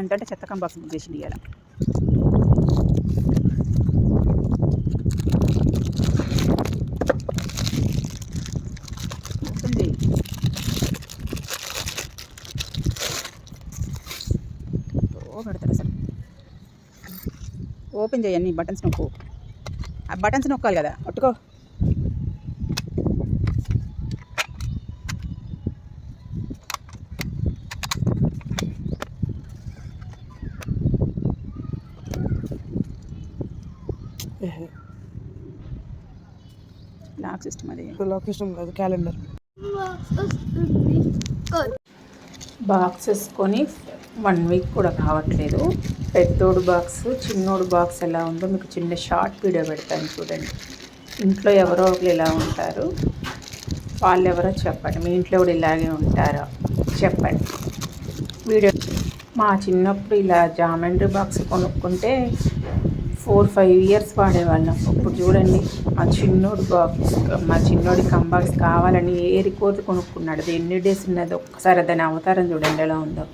అంటే చెత్త కంబాక్స్ బుక్ చేసి ఇవ్వాలి ఓపెన్ చేయండి అసలు ఓపెన్ బటన్స్ నొక్కు. ఆ బటన్స్ నొక్కాలి కదా పట్టుకో. లాక్ సిస్టమ్ అది. లొకేషన్ కాదు క్యాలెండర్ బాక్సెస్ కొని వన్ వీక్ కూడా కావట్లేదు పెద్దోడు బాక్స్ చిన్నోడు బాక్స్ ఎలా ఉందో మీకు చిన్న షార్ట్ వీడియో పెడతాను చూడండి. ఇంట్లో ఎవరో ఒకరు ఇలా ఉంటారు. వాళ్ళు ఎవరో చెప్పండి. మీ ఇంట్లో కూడా ఇలాగే ఉంటారో చెప్పండి. వీడియో మా చిన్నప్పుడు ఇలా జామెంట్రీ బాక్స్ కొనుక్కుంటే ఫోర్ ఫైవ్ ఇయర్స్ వాడేవాళ్ళం. ఇప్పుడు చూడండి మా చిన్నోడు బాక్స్ మా చిన్నోడి కంబాక్స్ కావాలని ఏరి కోరి కొనుక్కున్నాడు. అది ఎన్ని డేస్ ఉన్నది? ఒక్కసారి దాని అవతారం చూడండి ఎలా ఉందో.